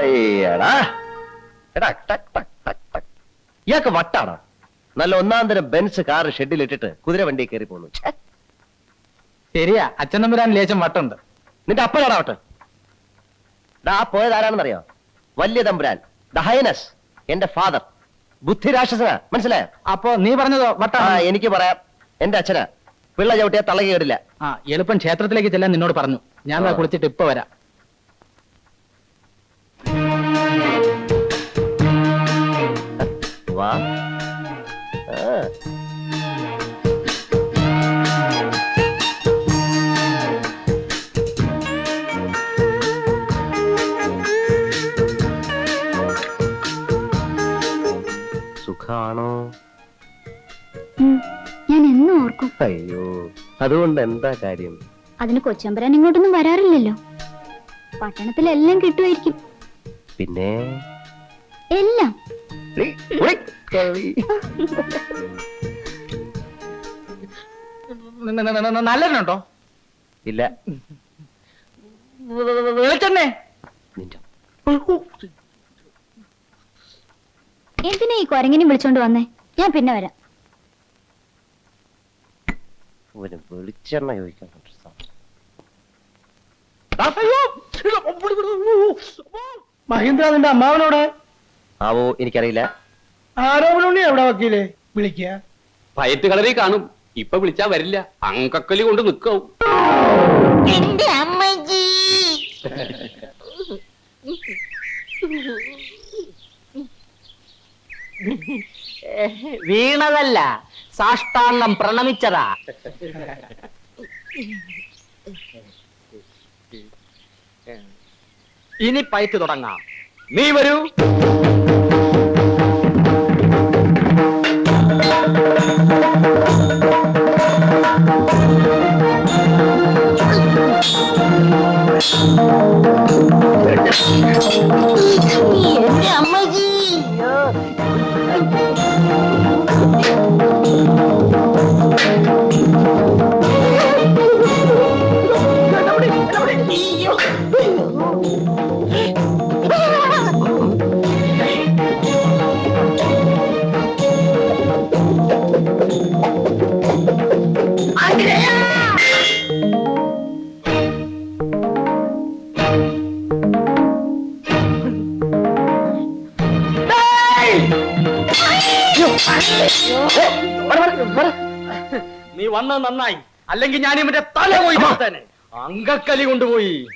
അയ്യടാ എടാ ടക് ടക് ടക് ടക്. ഇയാൾക്ക് വട്ടാണോ. നല്ല ഒന്നാം തരം ബെൻസ് കാർ ഷെഡിൽ ഇട്ടിട്ട് കുതിര വണ്ടി കയറി പോന്നു ഛെ, ശരിയാ അച്ഛൻ തമ്പുരാൻ ലേശം വട്ടുണ്ട്. നിന്റെ അപ്പനാടാ വട്ട്? ഡാ ആ പോയത് ആരാണെന്നറിയോ? വലിയ തമ്പുരാൻ ദ ഹൈനസ് എന്റെ ഫാദർ. ബുദ്ധിരാക്ഷസന മനസ്സിലായോ? അപ്പോ നീ പറഞ്ഞതോ വട്ടാ എനിക്ക് പറയാം. എന്റെ അച്ഛനാ. പിള്ള ചവിട്ടിയാ തള്ള കേടില്ല. ആ എളുപ്പം ക്ഷേത്രത്തിലേക്ക് ചെല്ലാൻ നിന്നോട് പറഞ്ഞു. ഞാൻ ദാ ആ. കുളിച്ചിട്ട് ഇപ്പൊ വരാം. വാ. സുഖാണോ? ഞാൻ എന്നും ഓർക്കും. അയ്യോ അതുകൊണ്ട് എന്താ കാര്യം? അതിന് കൊച്ചമ്പരാൻ ഇങ്ങോട്ടൊന്നും വരാറില്ലല്ലോ. പട്ടണത്തിലെല്ലാം കിട്ടുമായിരിക്കും. പിന്നെ? എല്ലാം. ഉളി, കളി. നല്ലതിനുണ്ടോ ഇല്ല. വെളിച്ചെണ്ണേ. എന്തിനാ ഈ കൊരങ്ങിനെ വിളിച്ചോണ്ട് വന്നേ? ഞാൻ പിന്നെ വരാം. ഒരു വെളിച്ചെണ്ണ ചോദിക്കാൻ മഹീന്ദ്ര നിന്റെ അമ്മാവനോട് ആവോ എനിക്കറിയില്ല. ആരോപണി എവിടെ വക്കീൽ? വിളിക്കുക. പയറ്റ് കളറി കാണും. ഇപ്പൊ വിളിച്ചാ വരില്ല. അങ്കക്കലി കൊണ്ട് നിക്കാവും. വീണതല്ല സാഷ്ടാംഗം പ്രണമിച്ചതാ. ഇനി പയറ്റ് തുടങ്ങാം. നീ വരൂ. നീ വന്നത് നന്നായി. അല്ലെങ്കിൽ ഞാൻ ഇവന്റെ തല പോയി. അങ്കക്കലി കൊണ്ടുപോയി.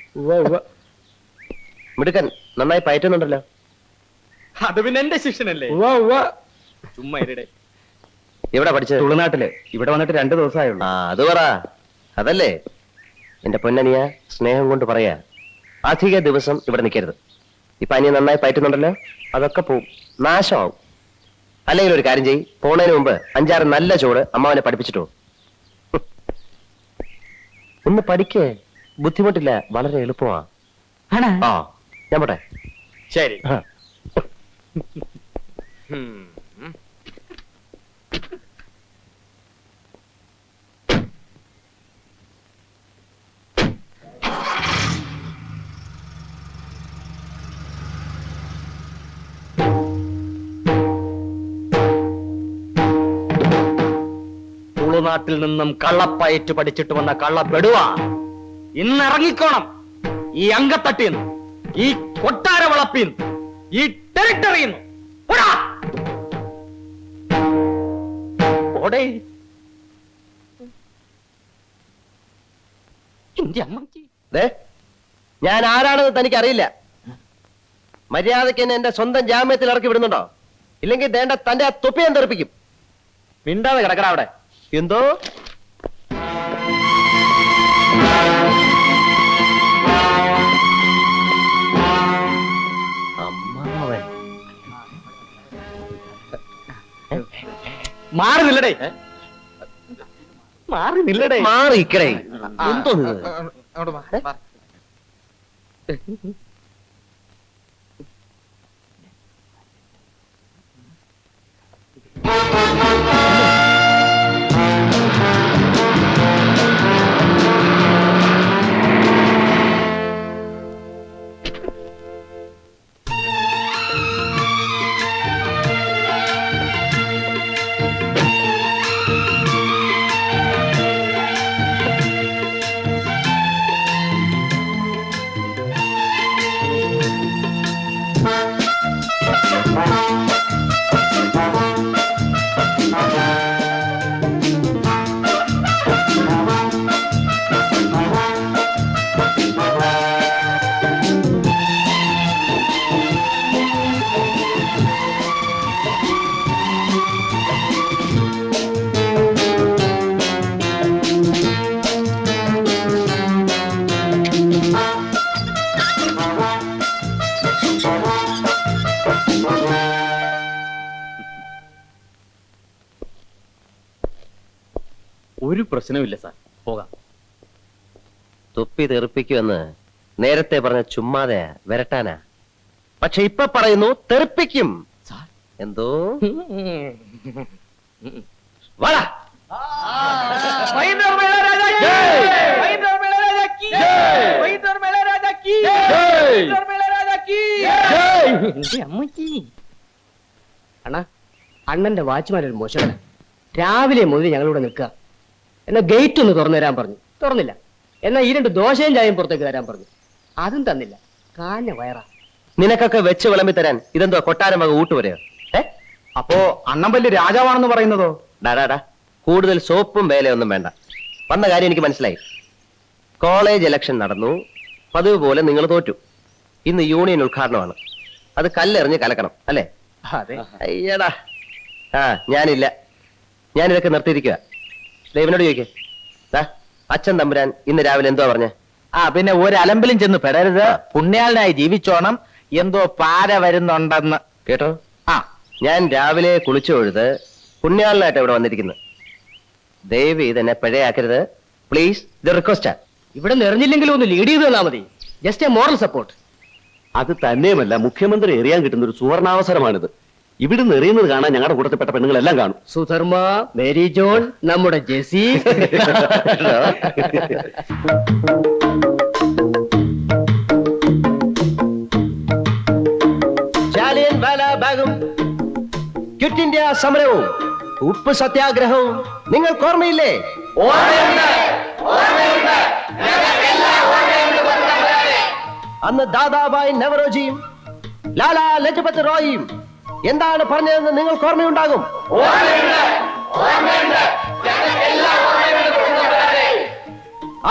മിടുക്കൻ നന്നായി പയറ്റുന്നുണ്ടല്ലോ. അത് പിന്നെ എന്റെ ശിക്ഷനല്ലേ ചുമ്മാ ഇരടെ. എവിടെ പഠിച്ചത്? തുളുനാട്ടിൽ. ഇവിടെ വന്നിട്ട് രണ്ടു ദിവസമായുള്ളൂ ആ അത് പറ. അതല്ലേ? എന്റെ പൊന്നനിയ സ്നേഹം കൊണ്ട് പറയാ. അധിക ദിവസം ഇവിടെ നിൽക്കരുത് ഇപ്പൊ അനിയ നന്നായി പയറ്റുന്നുണ്ടല്ലോ? അതൊക്കെ പോവും. നാശമാവും. അല്ലെങ്കിൽ ഒരു കാര്യം ചെയ്യ്. പോണതിന് മുമ്പ് അഞ്ചാറ് നല്ല ചോറ് അമ്മാവനെ പഠിപ്പിച്ചിട്ടോ ഒന്ന് പഠിക്കേ ബുദ്ധിമുട്ടില്ല വളരെ എളുപ്പമാ. ആ ഞാൻ പോട്ടെ. ശരി. ആ. തുളുനാട്ടിൽ നിന്നും കള്ളപ്പയറ്റ് പഠിച്ചിട്ട് വന്ന കള്ളപ്പെടുവ ഇന്ന് ഇറങ്ങിക്കോണം ഈ അങ്കത്തട്ടിന്ന് ഈ കൊട്ടാര വളപ്പിന്ന് ഈ ടെറിട്ടറിന്ന് ഓടേ ഞാൻ ആരാണെന്ന് തനിക്ക് അറിയില്ല മര്യാദയ്ക്ക് എന്നെ എന്റെ സ്വന്തം ജാമ്യത്തിൽ ഇറക്കി വിടുന്നുണ്ടോ? ഇല്ലെങ്കിൽ ദേണ്ട തന്റെ ആ തൊപ്പി ഞാൻ തെറിപ്പിക്കും. മിണ്ടാതെ കിടക്കട അവിടെ. എന്തോ? അമ്മാവൻ. മാറുന്നില്ലടേ. മാറുന്നില്ലടേ. മാറി നില്ലടേ മാറി ഇക്കടേ എന്തോ ഇത്? പ്രശ്നമില്ല സാർ. പോകാം. തുപ്പി തെറിപ്പിക്കുമെന്ന് നേരത്തെ പറഞ്ഞ ചുമ്മാതെ വരട്ടാനാ. പക്ഷെ ഇപ്പൊ പറയുന്നു തെറിപ്പിക്കും. സാർ. എന്തോ? അണ്ണ അണ്ണന്റെ വാച്ച്മാൻ ഒരു മോശമാണ് രാവിലെ മുതൽ ഞങ്ങളിവിടെ നിൽക്കുക. എന്നാ ഗേറ്റ് ഒന്ന് തുറന്നു തരാൻ പറഞ്ഞു. തുറന്നില്ല. എന്നാ ഈ രണ്ട് ദോശയും ചായയും പുറത്തേക്ക് തരാൻ പറഞ്ഞു. അതും തന്നില്ല. കാഞ്ഞ വയറാ. നിനക്കൊക്കെ വെച്ച് വിളമ്പി തരാൻ ഇതെന്തോ കൊട്ടാരം വക ഊട്ടുവരെയോ ഏ? അപ്പോ അണ്ണൻ വലിയ രാജാവാണെന്ന് പറയുന്നതോ? ഡാടാടാ കൂടുതൽ സോപ്പും വേലയൊന്നും വേണ്ട. വന്ന കാര്യം എനിക്ക് മനസ്സിലായി. കോളേജ് ഇലക്ഷൻ നടന്നു. പതിവ് പോലെ നിങ്ങൾ തോറ്റു. ഇന്ന് യൂണിയൻ ഉദ്ഘാടനമാണ്. അത് കല്ലെറിഞ്ഞ് കലക്കണം അല്ലേ? അയ്യടാ. ആ ഞാനില്ല. ഞാനിതൊക്കെ നിർത്തിയിരിക്കുക ദൈവനോട് ചോദിക്കേ. അച്ഛൻ തമ്പുരാൻ ഇന്ന് രാവിലെ എന്തോ പറഞ്ഞേ. ആ പിന്നെ ഒരു അലമ്പിലും ചെന്ന് പെടരുത്. പുണ്യാളനായി ജീവിച്ചോണം. എന്തോ പാര വരുന്നുണ്ടെന്ന്. കേട്ടോ? ആ. ഞാൻ രാവിലെ കുളിച്ചു കൊഴുത് പുണ്യാളനായിട്ട് ഇവിടെ വന്നിരിക്കുന്നത് ദയവ് ഇതെന്നെ പിഴയാക്കരുത്. പ്ലീസ് ഇത് റിക്വസ്റ്റാ ഇവിടെ നിറഞ്ഞില്ലെങ്കിലും ഒന്ന് ലീഡ് ചെയ്ത് തന്നാ മതി. ജസ്റ്റ് എ മോറൽ സപ്പോർട്ട് അത് തന്നെയുമല്ല മുഖ്യമന്ത്രി എറിയാൻ കിട്ടുന്ന ഒരു സുവർണാവസരമാണിത്. ഇവിടുന്ന് എറിയുന്നത് കാണാൻ ഞങ്ങളുടെ കൂട്ടത്തിൽപ്പെട്ട പെണ്ണുങ്ങളെല്ലാം കാണും. സുധർമ്മ മേരി ജോൺ നമ്മുടെ ജെസി. ക്വിറ്റ് ഇന്ത്യ സമരവും ഉപ്പ് സത്യാഗ്രഹവും. നിങ്ങൾ ഓർമ്മയില്ലേ? അന്ന് ദാദാബായ് നവറോജിയും ലാലാ ലജപത് റോയിയും എന്താണ് പറഞ്ഞതെന്ന് നിങ്ങൾക്ക് ഓർമ്മയുണ്ടാകും?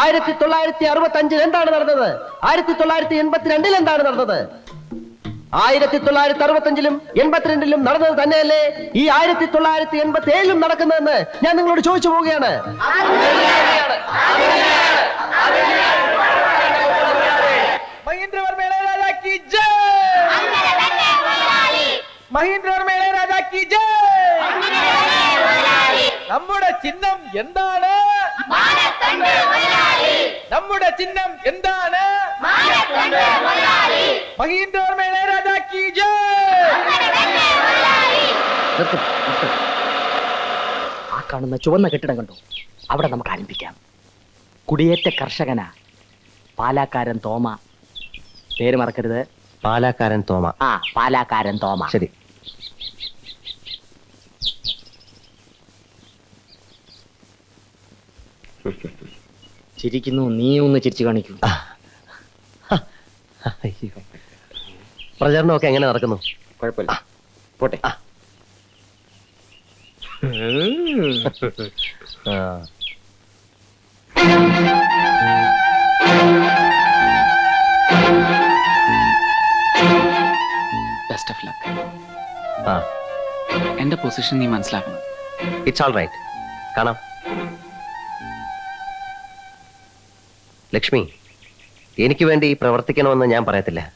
ആയിരത്തി തൊള്ളായിരത്തി അറുപത്തി അഞ്ചിൽ എന്താണ് നടന്നത്? ആയിരത്തി തൊള്ളായിരത്തി എൺപത്തിരണ്ടിൽ എന്താണ് നടന്നത്? ആയിരത്തി തൊള്ളായിരത്തി അറുപത്തഞ്ചിലും എൺപത്തിരണ്ടിലും നടന്നത് തന്നെയല്ലേ? ഈ ആയിരത്തി തൊള്ളായിരത്തി എൺപത്തി ഏഴിലും നടക്കുന്നതെന്ന് ഞാൻ നിങ്ങളോട് ചോദിച്ചു പോവുകയാണ്. മഹീന്ദ്രവർമ്മ ഇളയരാജ ജയ്! മഹീന്ദ്രവർമ്മ രാജാ കി ജയ്! നമ്മുടെ ചിഹ്നം എന്താണ്? നമ്മുടെ ചിഹ്നം എന്താണ്? മഹീന്ദ്ര മേളെ കി ജയ്! ആ കാണുന്ന ചുവന്ന കെട്ടിടം കണ്ടു? അവിടെ നമുക്ക് ആരംഭിക്കാം. കുടിയേറ്റ കർഷകന പാലാക്കാരൻ തോമ. പേര് മറക്കരുത്. പാലാക്കാരൻ തോമ. ആ പാലാക്കാരൻ തോമ. ശരി. ചിരിക്കുന്നു. നീ ഒന്ന് ചിരിച്ചു കാണിക്കൂ. പ്രചരണമൊക്കെ എങ്ങനെ നടക്കുന്നു? കുഴപ്പമില്ല. പോട്ടെ. ബെസ്റ്റ് ഓഫ് ലക്ക് ആ. എന്റെ പൊസിഷൻ നീ മനസ്സിലാക്കണം. ഇറ്റ്സ് ഓൾ റൈറ്റ് കാണാം. ലക്ഷ്മി എനിക്ക് വേണ്ടി പ്രവർത്തിക്കണമെന്ന് ഞാൻ പറയത്തില്ല.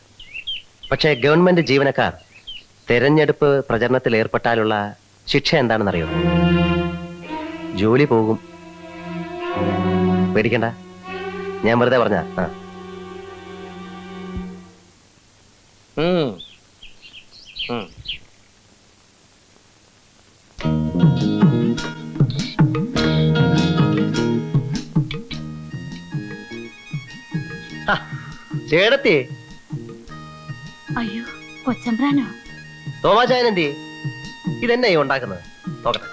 പക്ഷേ ഗവൺമെന്റ് ജീവനക്കാർ തെരഞ്ഞെടുപ്പ് പ്രചരണത്തിൽ ഏർപ്പെട്ടാലുള്ള ശിക്ഷ എന്താണെന്നറിയോ? ജോലി പോകും. പേടിക്കണ്ട. ഞാൻ വെറുതെ പറഞ്ഞ ആ. ഉം. ഉം. ചേടത്തി അയ്യോ കൊച്ചമ്പ്രാനോ? തോമാചായനെന്തി ഇതെന്നെ ഉണ്ടാക്കുന്നത്. നോക്കട്ടെ.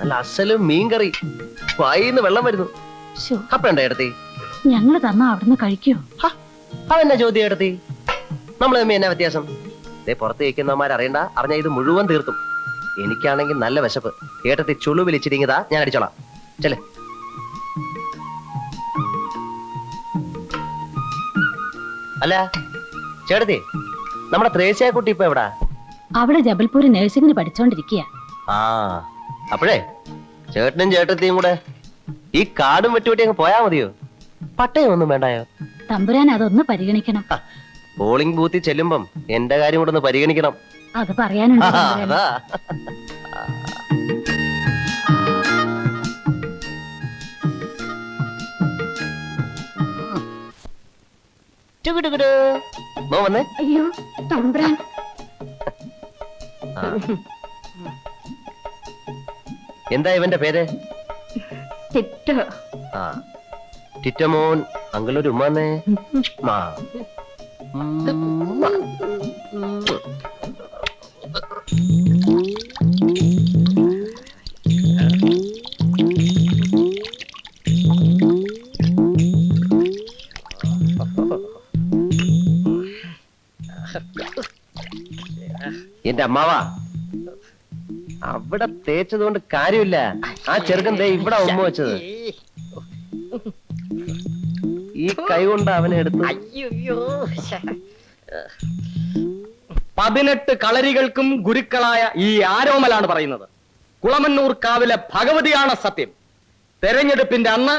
നല്ല അസലും മീൻകറി. വായിന്ന് വെള്ളം വരുന്നു. ശോ കപ്പയുണ്ടോ ചേട്ടത്തി? ഞങ്ങൾ തന്നാ അവിടുന്ന് കഴിക്കോ? അതെന്നാ ചോദ്യം എടുത്തി നമ്മൾ തമ്മിൽ എന്നാ വ്യത്യാസം? ഇതേ പുറത്ത് ഇരിക്കുന്നവന്മാർ അറിയണ്ട. അറിഞ്ഞ ഇത് മുഴുവൻ തീർത്തും. എനിക്കാണെങ്കിൽ നല്ല വിശപ്പ്. ഏട്ടത്തി ചുളു വിളിച്ചിരിങ്ങതാ ഞാൻ അടിച്ചോളാം. ചെല്ലേ. അല്ല ചേട്ടത്തി നമ്മുടെ ത്രേസ്യ കുട്ടി ഇപ്പൊ എവിടാ? അവിടെ ജബൽപൂർ നഴ്സിംഗിന് പഠിച്ചോണ്ടിരിക്കുക ആ അപ്പോഴേ ചേട്ടനും ചേട്ടത്തിയും കൂടെ ഈ കാടും വെട്ടുവെട്ടി അങ്ങ് പോയാ മതിയോ? പട്ടയം ഒന്നും വേണ്ടായോ? തമ്പുരാൻ അതൊന്ന് പരിഗണിക്കണം. പോളിംഗ് ബൂത്തിൽ ചെല്ലുമ്പം എന്റെ കാര്യം കൂടെ ഒന്ന് പരിഗണിക്കണം. അത് പറയാനുണ്ട് അതാ വന്നേ. അയ്യോ തമ്പ്രാൻ. എന്താ ഇവന്റെ പേര്? ആ. ടിറ്റമോൻ അങ്കിളൊരു ഉമ്മാന്നേ. മാ എന്റെ അമ്മാവാ. അവിടെ തേച്ചത് കൊണ്ട് കാര്യമില്ല. ആ ചെറുക്കൻ ദേ ഇവിടെ ഉമ്മ വെച്ചത്. ഈ കൈ കൊണ്ട് അവനെ എടുത്തു. പതിനെട്ട് കളരികൾക്കും ഗുരുക്കളായ ഈ ആരോമലാണ് പറയുന്നത്. കുളമന്നൂർ കാവിലെ ഭഗവതിയാണ് സത്യം. തെരഞ്ഞെടുപ്പിന്റെ അന്ന്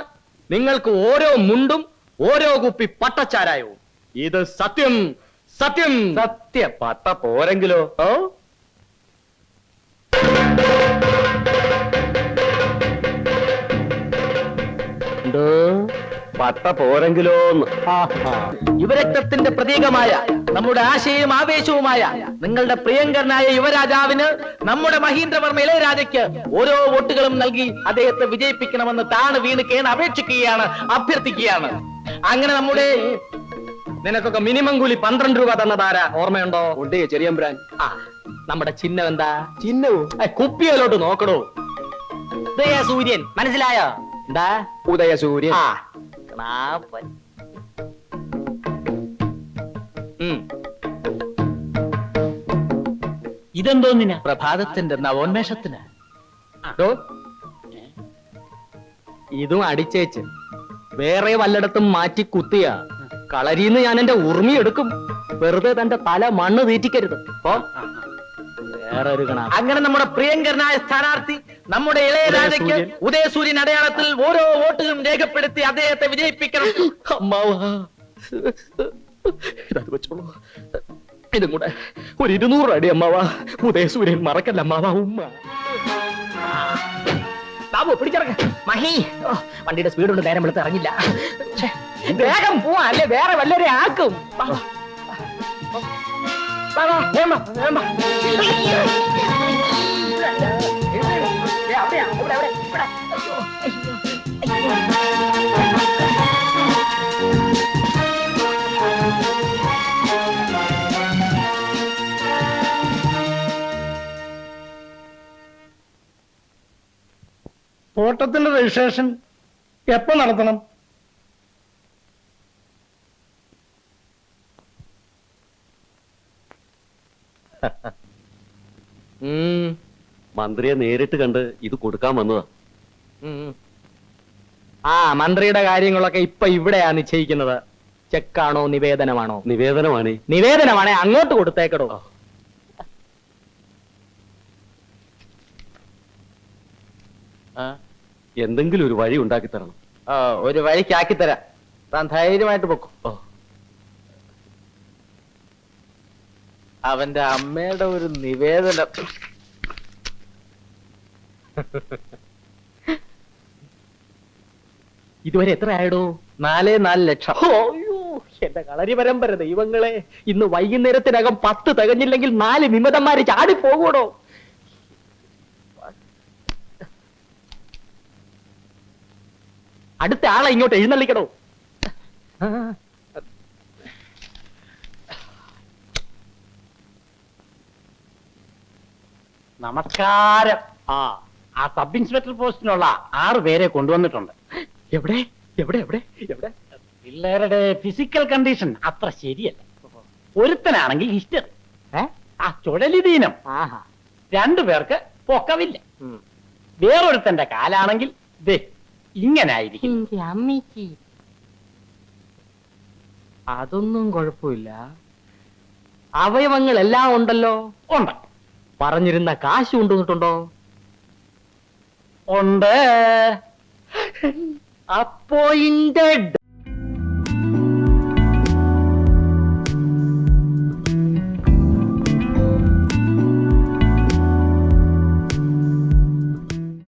നിങ്ങൾക്ക് ഓരോ മുണ്ടും ഓരോ കുപ്പി പട്ടച്ചാരായവും. ഇത് സത്യം. സത്യം. സത്യ പട്ട പോരെങ്കിലോ? ഓ? പട്ട പോരെങ്കിലോ യുവരക്തത്തിന്റെ പ്രതീകമായ നമ്മുടെ ആശയവും ആവേശവുമായ നിങ്ങളുടെ പ്രിയങ്കരനായ യുവരാജാവിന് നമ്മുടെ മഹീന്ദ്രവർമ്മ ഇളയരാജയ്ക്ക് ഓരോ വോട്ടുകളും നൽകി അദ്ദേഹത്തെ വിജയിപ്പിക്കണമെന്ന് താണ് വീണ് കേണ് അപേക്ഷിക്കുകയാണ് അഭ്യർത്ഥിക്കുകയാണ്. അങ്ങനെ നമ്മുടെ നിനക്കൊക്കെ മിനിമം കൂലി പന്ത്രണ്ട് രൂപ തന്നതാരാ? ഓർമ്മയുണ്ടോ? ഉണ്ടേ ചെറിയമ്പ്രാൻ ആ നമ്മുടെ ചിഹ്നം എന്താ? ചിഹ്നവും കുപ്പിയിലോട്ട് നോക്കണോ ഉദയ സൂര്യൻ മനസ്സിലായോ? എന്താ? ഉദയസൂര്യൻ. ആ ക്ലാപ്പൻ. ഇതെന്തോന്നിനാ? പ്രഭാതത്തിന്റെ നവോന്മേഷത്തിന്. ഇതും അടിച്ചേച്ച് വേറെ വല്ലയിടത്തും മാറ്റി കുത്തിയ. കളരിന്ന് ഞാൻ എന്റെ ഉറുമി എടുക്കും. വെറുതെ തന്റെ തല മണ്ണ് തീറ്റിക്കരുത്. ഓ? കണ. അങ്ങനെ നമ്മുടെ പ്രിയങ്കരനായ സ്ഥാനാർത്ഥി നമ്മുടെ ഇളയരാജയ്ക്ക് ഉദയസൂര്യൻ. അടയാളത്തിൽ ഓരോ വോട്ടുകളും രേഖപ്പെടുത്തി അദ്ദേഹത്തെ വിജയിപ്പിക്കണം. അമ്മാവാ. ഇതത് വെച്ചോളൂ. ഇതും കൂടെ. ഒരു ഇരുന്നൂറ് അടി അമ്മാവാ. ഉദയസൂര്യൻ മറക്കല്ല അമ്മാവാ ഉമ്മ. ബാബു പിടിച്ചിറങ്ങ. മഹി. വണ്ടിയുടെ സ്പീഡ് കൊണ്ട് നേരം വിളിച്ച് ഇറങ്ങില്ല. വേഗം പോവാ അല്ലെ വേറെ വല്ലരെ ആക്കും. തോട്ടത്തിന്റെ രജിസ്ട്രേഷൻ എപ്പോ നടത്തണം ഉം, മന്ത്രിയെ നേരിട്ട് കണ്ട് ഇത് കൊടുക്കാൻ വന്നതാ. ആ മന്ത്രിയുടെ കാര്യങ്ങളൊക്കെ ഇപ്പൊ ഇവിടെയാണ് നിശ്ചയിക്കുന്നത്. ചെക്കാണോ നിവേദനമാണോ? നിവേദനമാണ്. നിവേദനമാണേ അങ്ങോട്ട് കൊടുത്തേക്കടോ. എന്തെങ്കിലും ഒരു വഴി ഉണ്ടാക്കി തരണം. ഒരു ഒരു വഴിക്കാക്കി തരാം. താൻ ധൈര്യമായിട്ട് പൊക്കും. അവന്റെ അമ്മയുടെ ഒരു നിവേദനം. ഇതുവരെ എത്ര ആയടോ? നാലേ നാല് ലക്ഷം. അയ്യോ എന്റെ കളരി പരമ്പര ദൈവങ്ങളെ. ഇന്ന് വൈകുന്നേരത്തിനകം പത്ത് തികഞ്ഞില്ലെങ്കിൽ നാല് വിമതന്മാര് ചാടി പോകൂടോ അടുത്ത ആളെ ഇങ്ങോട്ട് എഴുന്നള്ളിക്കണോ നമസ്കാരം. ആ. ആ സബ് ഇൻസ്പെക്ടർ പോസ്റ്റിനുള്ള ആറ് പേരെ കൊണ്ടുവന്നിട്ടുണ്ട്. എവിടെ? എവിടെ? എവിടെ? എവിടെ? പിള്ളേരുടെ ഫിസിക്കൽ കണ്ടീഷൻ അത്ര ശരിയല്ല. ഒരുത്തനാണെങ്കിൽ ഹിസ്റ്റർ ആ ചുഴലിദീനം ആഹാ. രണ്ടു പേർക്ക് പൊക്കവില്ല. വേറൊരുത്തന്റെ കാലാണെങ്കിൽ ദേ ഇങ്ങനെ ആയിരിക്കും അമ്മയ്ക്ക് അതൊന്നും കുഴപ്പമില്ല. അവയവങ്ങൾ എല്ലാം ഉണ്ടല്ലോ. ഉണ്ട്. പറഞ്ഞിരുന്ന കാശ് കൊണ്ടുവന്നിട്ടുണ്ടോ? ഉണ്ട്. അപ്പോ ഇന്റെ